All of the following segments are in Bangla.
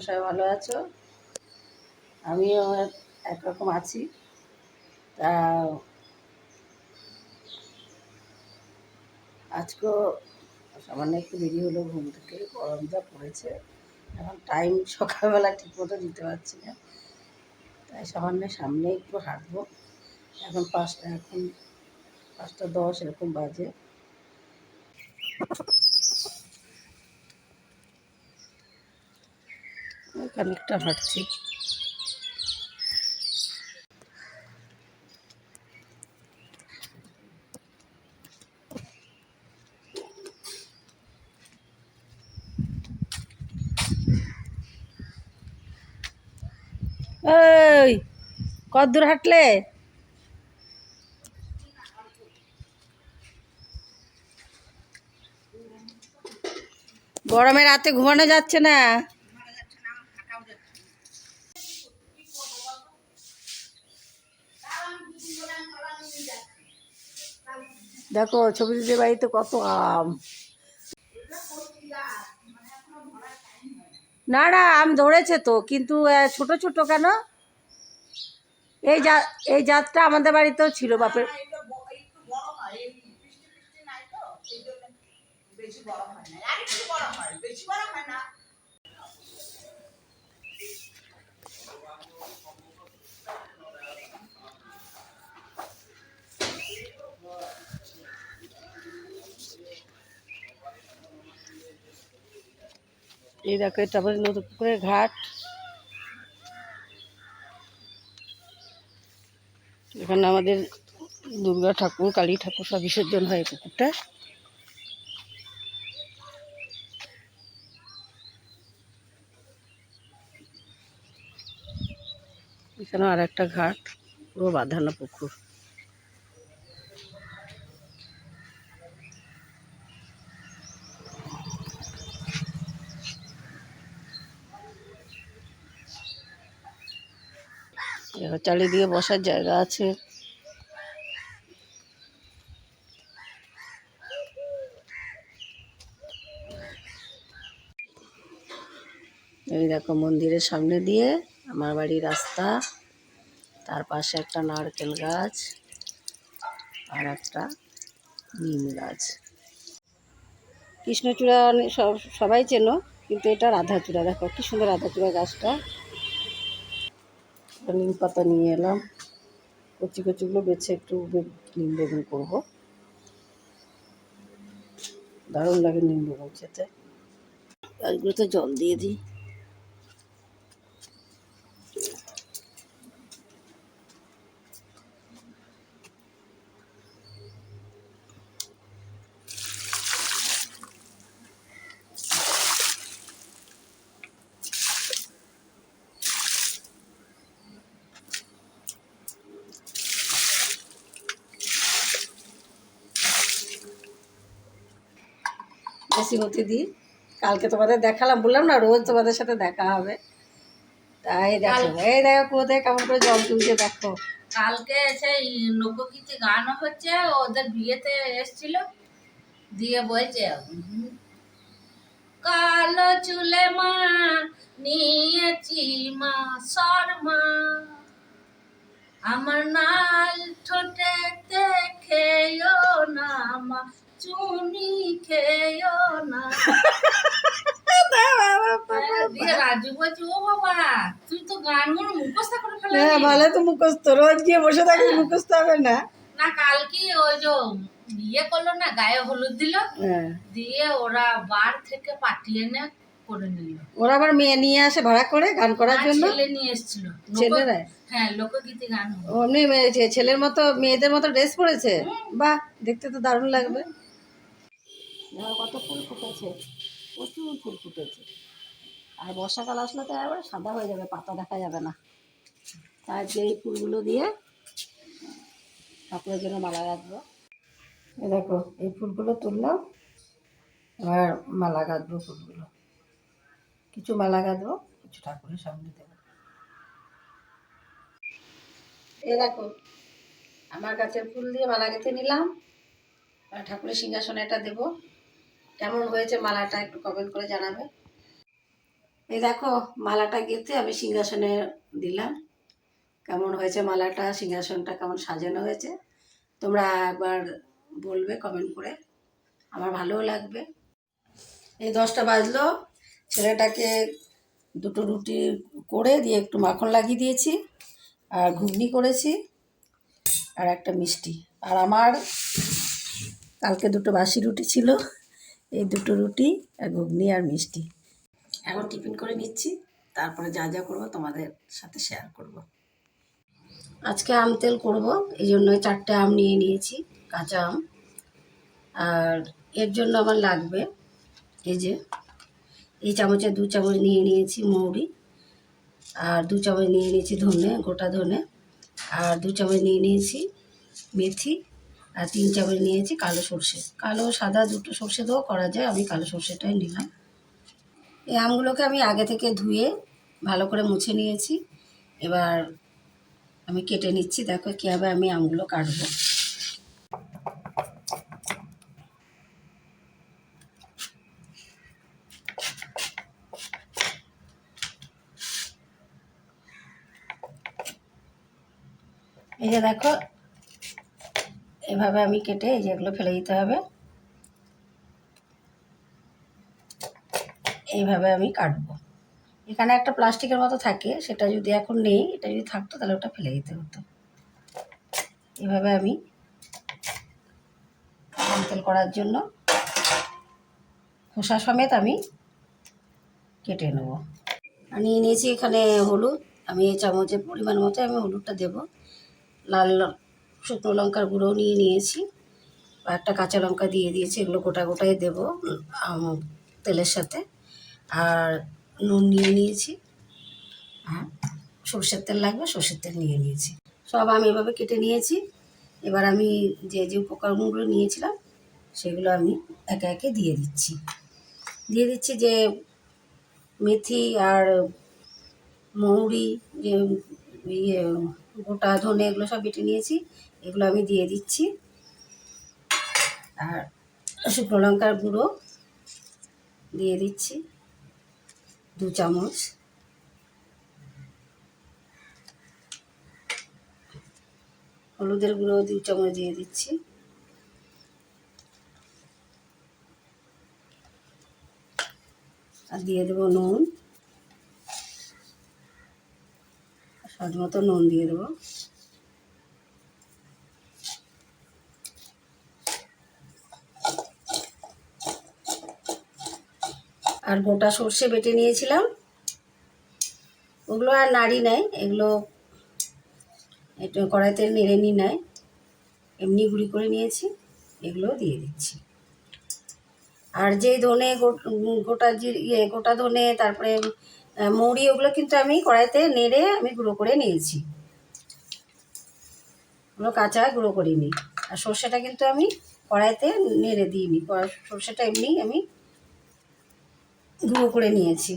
সবাই ভালো আছো? আমিও একরকম আছি। তা আজকেও সামান্য একটু দেরি হলো, ঘুম থেকে গরম যা পড়েছে। এখন টাইম সকালবেলা ঠিক মতো দিতে পারছি না। তাই সামান্য সামনে একটু হাঁটবো। এখন পাঁচটা এখন পাঁচটা দশ এরকম বাজে। খানিকটা হাঁটছি। ওই কত দূর হাঁটলে? গরমে রাতে ঘুমানো যাচ্ছে না। দেখো, ছবি দিদির বাড়িতে কত আম। না না, আম ধরেছে তো, কিন্তু ছোট ছোট কেন? এই জা এই জাতটা আমাদের বাড়িতেও ছিল, বাপের। এই দেখো, এটা আমাদের নতুন পুকুরের ঘাট। এখানে আমাদের দুর্গা ঠাকুর, কালী ঠাকুর সব বিসর্জন হয় পুকুরটা। এখানে আর একটা ঘাট, পুরো বাঁধানো পুকুর। এবার চারিদিকে বসার জায়গা আছে। এই দেখো মন্দিরের সামনে দিয়ে আমার বাড়ি রাস্তা, তার পাশে একটা নারকেল গাছ আর একটা নিম গাছ। কৃষ্ণচূড়া সবাই চেনো, কিন্তু এটা রাধাচূড়া, দেখো কি সুন্দর রাধাচূড়া গাছটা। একটা নিম পাতা নিয়ে এলাম। কচি কচিগুলো বেছে একটু নিম বেগুন করব। দারুণ লাগে নিম বেগুন খেতে। গাছগুলোতে জল দিয়ে দিই। হতে দিই। কালকে তোমাদের দেখালাম বললাম না রোজ তোমাদের সাথে দেখা হবে। তাই দেখো এই দেখো কোথায় কেমন করে জল তুলছে দেখো। কালকে সেই লোকগীতি গানও হচ্ছে ওদের বিয়েতে এসছিল। দিয়ে বলছে কালো চুলে মা নিয়েছি মা শর্মা। আমার নাল ঠোঁটেতে খেয়েও না মা চুনি খেয়েও না। হ্যাঁ, হ্যাঁ ভালো তো মুখস্থ রোজ গিয়ে বসে থাকলে মুখস্থ হবে না। না কালকে ওই যে ইয়ে করল না গায়ে হলুদ দিল হ্যাঁ। দিয়ে ওরা বার থেকে পাঠিয়ে এনে করে নিল। ওরা আবার মেয়ে নিয়ে আসে ভাড়া করে গান করার জন্য? ছেলে নিয়ে এসেছিল। ছেলেরা? হ্যাঁ লোকগীতি গান। অমনি ছেলের মতো মেয়েদের মতো ড্রেস পরেছে? বাহ দেখতে তো দারুণ লাগবে। দেখো কত ফুল ফুটেছে, প্রচুর ফুল ফুটেছে। আর বর্ষাকাল আসলে তো একবারে সাদা হয়ে যাবে, পাতা দেখা যাবে না। তাই যে এই ফুলগুলো দিয়ে ঠাকুরের জন্য মালা গাঁথবো। এই দেখো, এই ফুলগুলো তুললাম, এবার মালা গাঁথবো ফুলগুলো। কিছু মালা গাঁথবো, কিছু ঠাকুরের সামনে দেবো। এই দেখো, আমার গাছের ফুল দিয়ে মালা গেঁথে নিলাম ঠাকুরের সিংহাসনে এটা দেবো। কেমন হয়েছে মালাটা একটু কমেন্ট করে জানাবে। এই দেখো, মালাটা গেঁথে আমি সিংহাসনে দিলাম। কেমন হয়েছে মালাটা, সিংহাসনটা কেমন সাজানো হয়েছে? তোমরা একবার বলবে কমেন্ট করে। আমার ভালোও লাগবে। এই দশটা বাজলো, ছেলেটাকে দুটো রুটি করে দিয়ে একটু মাখন লাগিয়ে দিয়েছি, আর ঘুগনি করেছি, আর একটা মিষ্টি। আর আমার কালকে দুটো বাসি রুটি ছিল। এই দুটো রুটি আর ঘুগনি আর মিষ্টি। এখন টিফিন করে নিচ্ছি তারপরে যা যা করব তোমাদের সাথে শেয়ার করব। আজকে আম তেল করব এই জন্য চারটে আম নিয়ে নিয়েছি কাঁচা আম। আর এর জন্য আমার লাগবে এই যে এই চামচে দু চামচ নিয়ে নিয়েছি মৌরি। আর দু চামচ নিয়ে নিয়েছি ধনে গোটা ধনে। আর দু চামচ নিয়ে নিয়েছি মেথি। আর তিন চামচ নিয়েছি কালো সর্ষে। কালো, সাদা দুটো সর্ষে দিয়েও করা যায়, আমি কালো সর্ষেটাই নিলাম। এই আমগুলোকে আমি আগে থেকে ধুয়ে ভালো করে মুছে নিয়েছি। এবার আমি কেটে নিচ্ছি, দেখো কীভাবে আমি আমগুলো কাটবো। এই যে দেখো এভাবে আমি কেটে এই যেগুলো ফেলে দিতে হবে। এইভাবে আমি কাটবো। এখানে একটা প্লাস্টিকের মতো থাকে, সেটা যদি এখন নেই, এটা যদি থাকতো তাহলে ওটা ফেলে দিতে হতো। এভাবে আমি তেল করার জন্য খোসা সমেত আমি কেটে নেব। আমি নিয়ে নিয়েছি এখানে হলুদ। আমি এই চামচের পরিমাণ মতো আমি হলুদটা দেব। লাল শুকনো লঙ্কার গুঁড়ো নিয়ে নিয়েছি। একটা কাঁচা লঙ্কা দিয়ে দিয়েছি, এগুলো গোটা গোটাই দেবো তেলের সাথে। আর নুন নিয়ে নিয়েছি। আর সর্ষের তেল লাগবে, সর্ষের তেল নিয়ে নিয়েছি। সব আমি এভাবে কেটে নিয়েছি। এবার আমি যে যে উপকরণগুলো নিয়েছিলাম, সেগুলো আমি একে একে দিয়ে দিচ্ছি। দিয়ে দিচ্ছি যে, মেথি আর মৌরি, যে ইয়ে গোটা ধনে এগুলো সব বেটে নিয়েছি। এগুলো আমি দিয়ে দিচ্ছি। আর শুকনো লঙ্কার গুঁড়ো দিয়ে দিচ্ছি, দু চামচ। হলুদের গুঁড়ো দু চামচ দিয়ে দিচ্ছি। আর দিয়ে দেবো নুন। স্বাদ মতো নুন দিয়ে দেবো। আর গোটা সর্ষে বেটে নিয়েছিলাম। ওগুলো আর নাড়ি নেয় এগুলো একটু কড়াইতে নেড়ে নি নেয় এমনি গুঁড়ি করে নিয়েছি, এগুলো দিয়ে দিচ্ছি। আর যে ধনে গোটা ইয়ে গোটা ধনে, তারপরে মৌরি, ওগুলো কিন্তু আমি কড়াইতে নেড়ে আমি গুঁড়ো করে নিয়েছি। ওগুলো কাঁচা গুঁড়ো করিনি। আর সর্ষেটা কিন্তু আমি কড়াইতে নেড়ে দিইনি সর্ষেটা এমনি আমি গুঁড়ো করে নিয়েছি।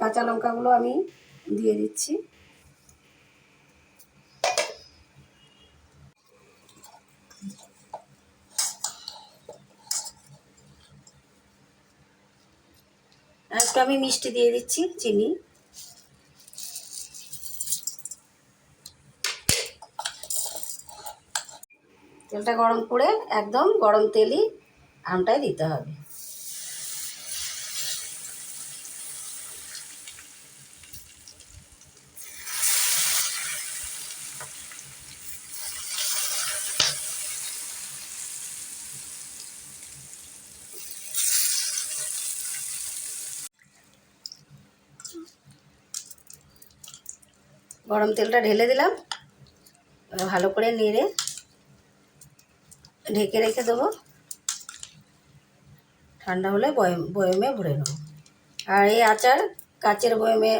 কাঁচা লঙ্কাগুলো আমি দিয়ে দিচ্ছি। একটু আমি মিষ্টি দিয়ে দিচ্ছি, চিনি। তেলটা গরম করে একদম গরম তেলই আমটাই দিতে হবে। গরম তেলটা ঢেলে দিলাম। ভালো করে নেড়ে ঢেকে রেখে দেবো। ঠান্ডা হলে বয়ম, বয়মে ভরে নেব। আর এই আচার কাচের বয়মে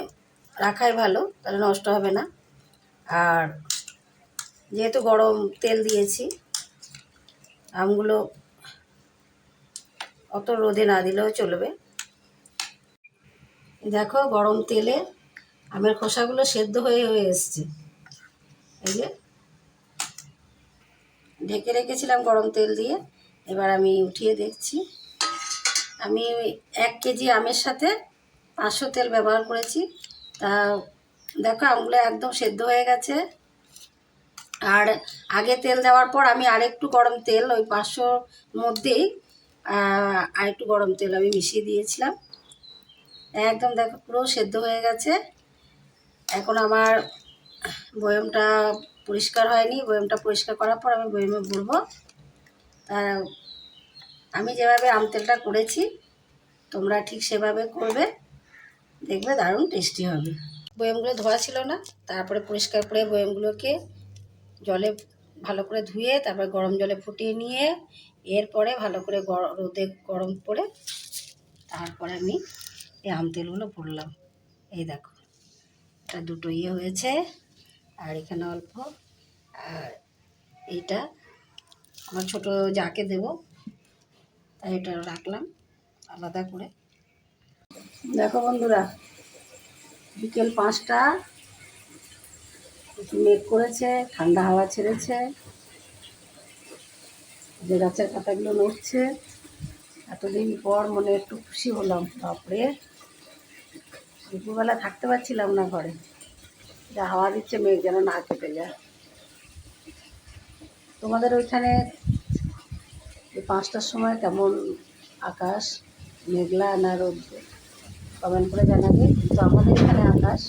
রাখাই ভালো, তাহলে নষ্ট হবে না। আর যেহেতু গরম তেল দিয়েছি, আমগুলো অত রোদে না দিলেও চলবে। দেখো গরম তেলে আমের খোসাগুলো সেদ্ধ হয়ে হয়ে এসছে। এই যে। ঢেকে রেখেছিলাম গরম তেল দিয়ে। এবার আমি উঠিয়ে দেখছি। আমি এক কেজি আমের সাথে পাঁচশো তেল ব্যবহার করেছি। তা দেখো আমগুলো একদম সেদ্ধ হয়ে গেছে। আর আগে তেল দেওয়ার পর আমি আরেকটু গরম তেল ওই পাঁচশোর মধ্যেই আরেকটু গরম তেল আমি মিশিয়ে দিয়েছিলাম। একদম দেখো পুরো সেদ্ধ হয়ে গেছে। এখন আমার বয়মটা পরিষ্কার হয়নি, বয়মটা পরিষ্কার করার পর আমি বয়মে ভরবো তা আমি যেভাবে আম তেলটা করেছি, তোমরা ঠিক সেভাবে করবে, দেখবে দারুণ টেস্টি হবে। বয়মগুলো ধোয়া ছিল না, তারপরে পরিষ্কার করে বয়মগুলোকে জলে ভালো করে ধুয়ে, তারপরে গরম জলে ফুটিয়ে নিয়ে, এরপরে ভালো করে রোদে গরম করে, তারপরে আমি এই আম তেলগুলো ভরলাম এই দেখো। এটা দুটো ইয়ে হয়েছে। আর এখানে অল্প। আর এইটা আমার ছোটো যাকে দেবো, তাই এটা রাখলাম আলাদা করে। দেখো বন্ধুরা, বিকেল পাঁচটা একটু মেঘ করেছে, ঠান্ডা হাওয়া ছেড়েছে। যে গাছের পাতাগুলো নড়ছে, এতদিন পর মনে একটু খুশি হলাম, বাপরে। দুপুরবেলা থাকতে পারছিলাম না ঘরে। যা হাওয়া দিচ্ছে মেঘ যেন না কেটে যায়। তোমাদের ওইখানে পাঁচটার সময় কেমন আকাশ? মেঘলা না রোদ কমেন্ট করে জানাবে। কিন্তু আমাদের এখানে আকাশ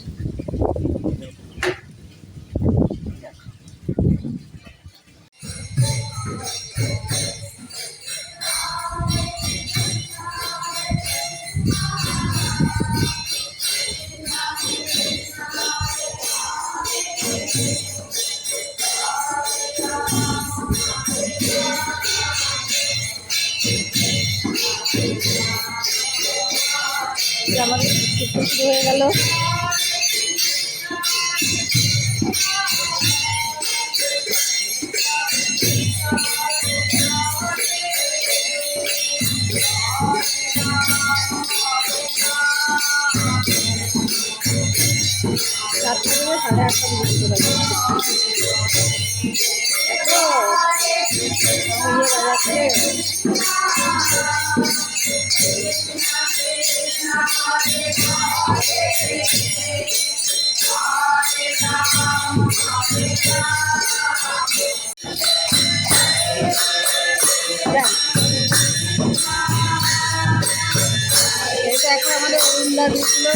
আমাদের শুরু হয়ে গেল রাত থেকে সাড়ে আটটা বাজে। দেখো, আমার উল্লা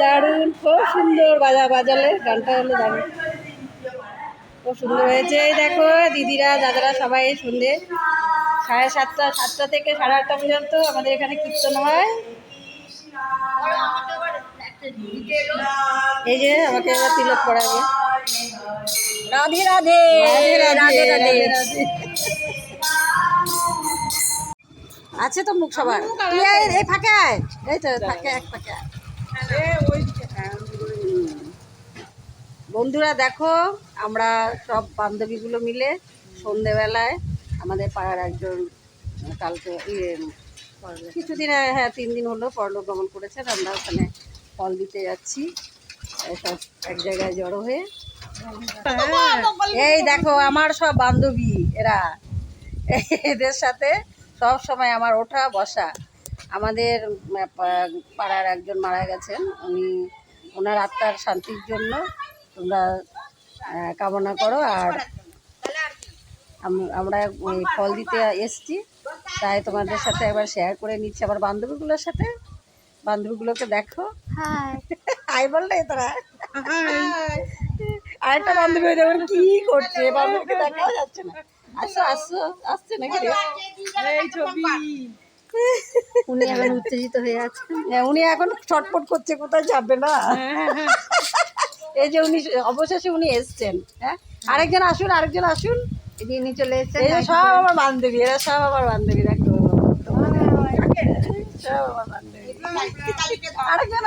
দারুণ খুব সুন্দর বাজা বাজালে গানটা হলো দারুণ। খুব সুন্দর হয়েছে। এই দেখো দিদিরা দাদারা সবাই সন্ধে সাড়ে সাতটা সাতটা থেকে সাড়ে আটটা পর্যন্ত আমাদের এখানে কীর্তন হয়। এই যে আমাকে এবার তিলক পড়াবে রাধে রাধে রাধে। রাধে রাধে। আছে তো মুখ সবার? তুই এই ফাঁকে আয়। এই তো ফাঁকে এক ফাঁকে আয়। বন্ধুরা দেখো আমরা সব বান্ধবীগুলো মিলে সন্ধেবেলায় আমাদের পাড়ার একজন কালকে ইয়ে কিছুদিন আগে, হ্যাঁ তিন দিন হলো পরলোক গমন করেছেন আমরা ওখানে ফল দিতে যাচ্ছি। সব এক জায়গায় জড়ো হয়ে। এই দেখো আমার সব বান্ধবী এরা। এদের সাথে সব সময় আমার ওঠা বসা। আমাদের পাড়ার একজন মারা গেছেন। উনি ওনার আত্মার শান্তির জন্য তোমরা কামনা করো। আর আমরা ওই ফল দিতে এসছি। তাই তোমাদের সাথে একবার শেয়ার করে নিচ্ছি। আমার বান্ধবীগুলোর সাথে। বান্ধবীগুলোকে দেখো। হাই বললে তোরা। আরেকটা বান্ধবী কি করছে? বান্ধবীকে দেখাও যাচ্ছে না। আসো আসো আসছে নাকি এই ছবি। উনি এখন উত্তেজিত হয়ে আছেন। হ্যাঁ, উনি এখন ছটপট করছে কোথায় যাবে না? এই যে উনি অবশেষে উনি এসছেন হ্যাঁ? আরেকজন আসুন আরেকজন আসুন। নিয়ে চলে এসেছেন এই সব আমার বান্ধবী এরা সব আমার বান্ধবী দেখো। সব আমার বান্ধবী। আরেকজন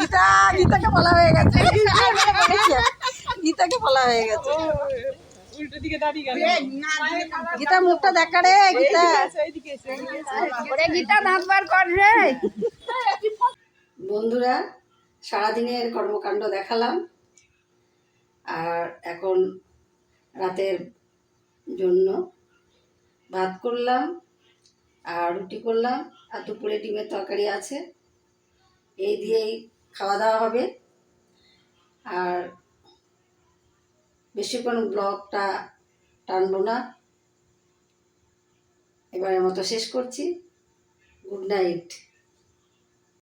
গীতা গীতাকে বলা হয়ে গেছে। গীতাকে বলা হয়ে গেছে। গীতা মুখটা দেখা রে গীতা। ওরে গীতা দাঁত বার কর রে। বন্ধুরা সারাদিনের কর্মকাণ্ড দেখালাম। আর এখন রাতের জন্য ভাত করলাম আর রুটি করলাম আর দুপুরে ডিমের তরকারি আছে। এই দিয়েই খাওয়া দাওয়া হবে। আর বেশিক্ষণ ব্লগটা টানবো না। এবারের মতো শেষ করছি। Good night.